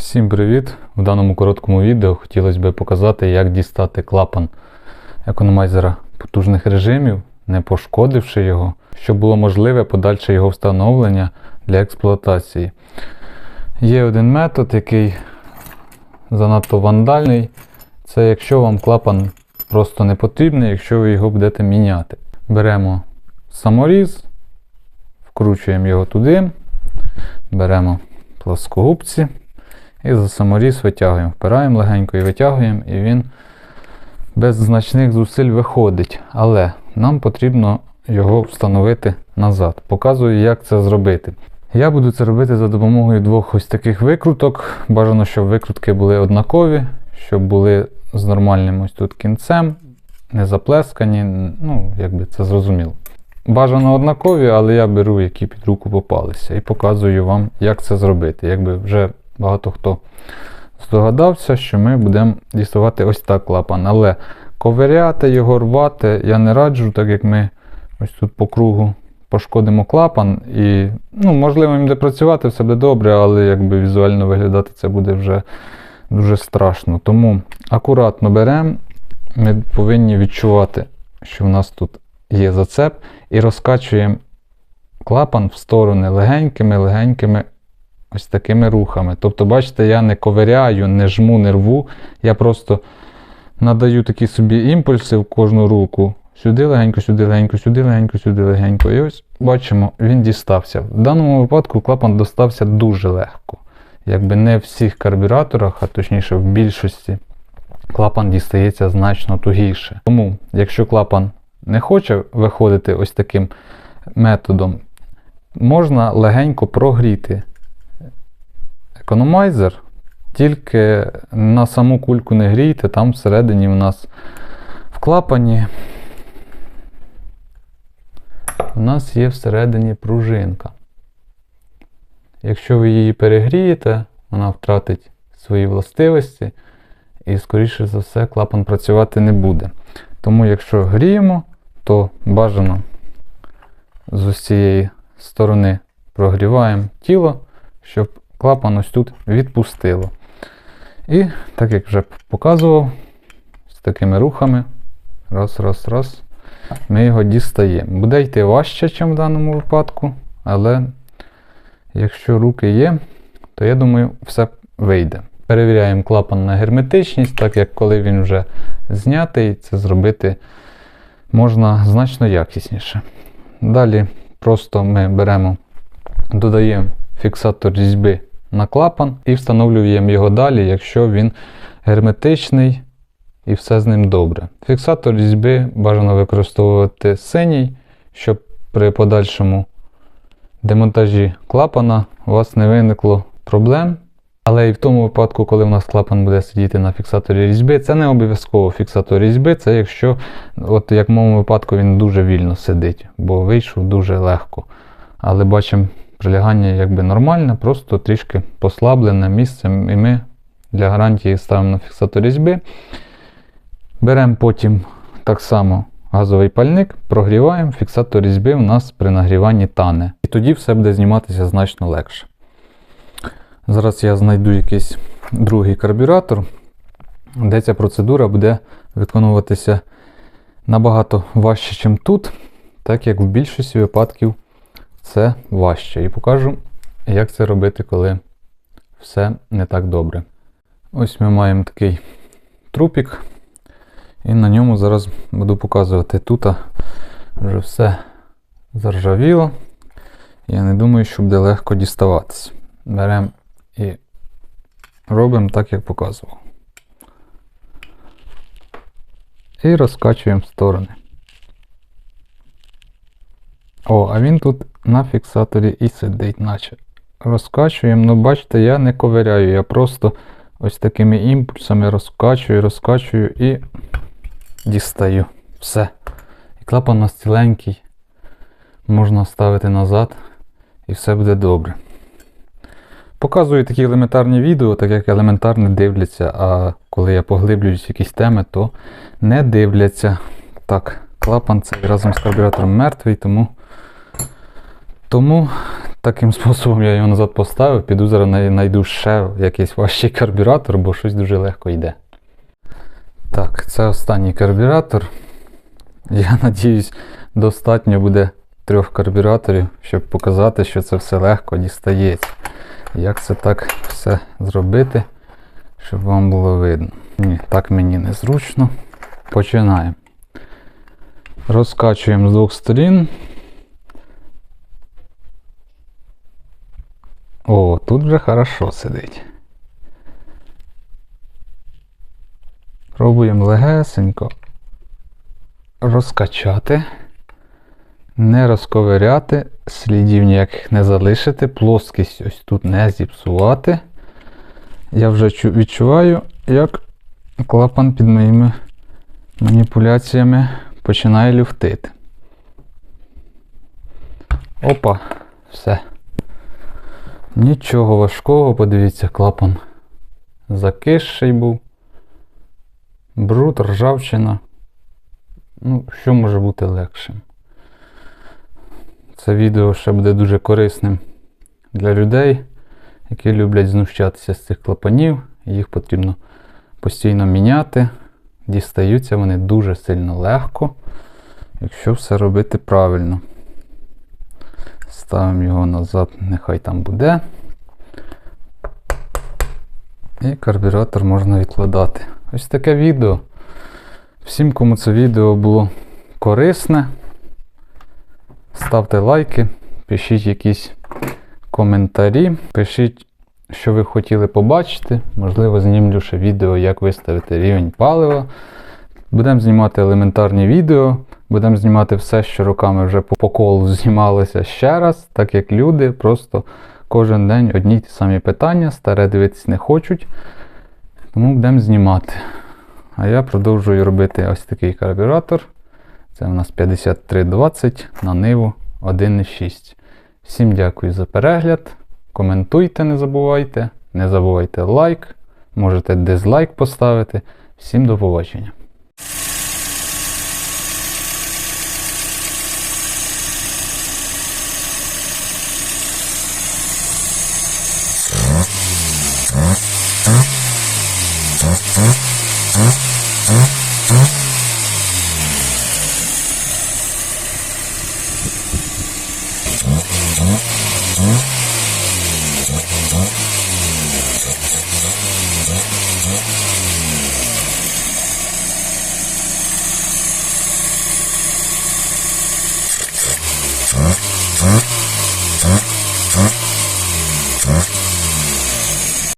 Всім привіт! В даному короткому відео хотілося б показати, як дістати клапан економайзера потужних режимів, не пошкодивши його, щоб було можливе подальше його встановлення для експлуатації. Є один метод, який занадто вандальний. Це якщо вам клапан просто не потрібний, якщо ви його будете міняти. Беремо саморіз, вкручуємо його туди, беремо плоскогубці. І за саморіз витягуємо. Впираємо легенько і витягуємо, і він без значних зусиль виходить. Але нам потрібно його встановити назад. Показую, як це зробити. Я буду це робити за допомогою двох ось таких викруток. Бажано, щоб викрутки були однакові, щоб були з нормальним ось тут кінцем, не заплескані. Ну, якби це зрозуміло. Бажано однакові, але я беру, які під руку попалися, і показую вам, як це зробити. Якби вже багато хто здогадався, що ми будемо діставати ось так клапан. Але ковиряти його рвати я не раджу, так як ми ось тут по кругу пошкодимо клапан. І, ну, можливо, їм працювати, все буде добре, але якби візуально виглядати це буде вже дуже страшно. Тому акуратно беремо, ми повинні відчувати, що в нас тут є зацеп, і розкачуємо клапан в сторони легенькими-легенькими ось такими рухами. Тобто, бачите, я не ковиряю, не жму, не рву. Я просто надаю такі собі імпульси в кожну руку. Сюди легенько, сюди легенько, сюди легенько, сюди легенько. І ось бачимо, він дістався. В даному випадку клапан достався дуже легко. Якби не в всіх карбюраторах, а точніше в більшості, клапан дістається значно тугіше. Тому, якщо клапан не хоче виходити ось таким методом, можна легенько прогріти економайзер, тільки на саму кульку не грійте, там всередині у нас в клапані у нас є всередині пружинка. Якщо ви її перегрієте, вона втратить свої властивості і, скоріше за все, клапан працювати не буде. Тому, якщо гріємо, то бажано з усієї сторони прогріваємо тіло, щоб клапан ось тут відпустило. І, так як вже показував, з такими рухами, раз, раз, раз, ми його дістаємо. Буде йти важче, ніж в даному випадку, але якщо руки є, то я думаю, все вийде. Перевіряємо клапан на герметичність, так як коли він вже знятий, це зробити можна значно якісніше. Далі просто ми беремо, додаємо фіксатор різьби на клапан і встановлюємо його далі, якщо він герметичний і все з ним добре. Фіксатор різьби бажано використовувати синій, щоб при подальшому демонтажі клапана у вас не виникло проблем. Але і в тому випадку, коли у нас клапан буде сидіти на фіксаторі різьби, це не обов'язково фіксатор різьби, це якщо, от як в моєму випадку, він дуже вільно сидить, бо вийшов дуже легко. Але бачимо, прилягання якби нормальне, просто трішки послаблене місцем, і ми для гарантії ставимо на фіксатор різьби. Беремо потім так само газовий пальник, прогріваємо, фіксатор різьби у нас при нагріванні тане. І тоді все буде зніматися значно легше. Зараз я знайду якийсь другий карбюратор, де ця процедура буде виконуватися набагато важче, ніж тут, так як в більшості випадків це важче. І покажу, як це робити, коли все не так добре. Ось ми маємо такий трупік, і на ньому зараз буду показувати. Тут вже все заржавіло. Я не думаю, що буде легко діставатися. Беремо і робимо так, як показував. І розкачуємо сторони. О, а він тут на фіксаторі і сидить, наче. Розкачуємо, ну бачите, я не ковиряю, я просто ось такими імпульсами розкачую, розкачую і дістаю. Все. І клапан у нас ціленький. Можна ставити назад і все буде добре. Показую такі елементарні відео, так як елементарно дивляться, а коли я поглиблююсь в якісь теми, то не дивляться. Так, клапан цей разом з карбюратором мертвий, тому Тому таким способом я його назад поставив. Піду зараз знайду ще якийсь важчий карбюратор, бо щось дуже легко йде. Так, це останній карбюратор. Я надіюсь, достатньо буде трьох карбюраторів, щоб показати, що це все легко дістається. Як це так все зробити, щоб вам було видно. Ні, так мені незручно. Починаємо. Розкачуємо з двох сторін. О, тут вже хорошо сидить. Пробуємо легесенько розкачати, не розковиряти, слідів ніяких не залишити, плоскість ось тут не зіпсувати. Я вже відчуваю, як клапан під моїми маніпуляціями починає люфтити. Опа, все. Нічого важкого, подивіться, клапан закисший був. Бруд, ржавчина. Ну, що може бути легшим? Це відео ще буде дуже корисним для людей, які люблять знущатися з цих клапанів. Їх потрібно постійно міняти. Дістаються вони дуже сильно легко, якщо все робити правильно. Ставимо його назад, нехай там буде. І карбюратор можна відкладати. Ось таке відео. Всім, кому це відео було корисне, ставте лайки, пишіть якісь коментарі, пишіть, що ви хотіли побачити. Можливо, знімлю ще відео, як виставити рівень палива. Будемо знімати елементарні відео, будемо знімати все, що роками вже по колу знімалося ще раз, так як люди просто кожен день одні й ті самі питання, старе дивитись не хочуть. Тому будемо знімати. А я продовжую робити ось такий карбюратор. Це у нас 5320 на ниву 1.6. Всім дякую за перегляд. Коментуйте, не забувайте. Не забувайте лайк. Можете дизлайк поставити. Всім до побачення.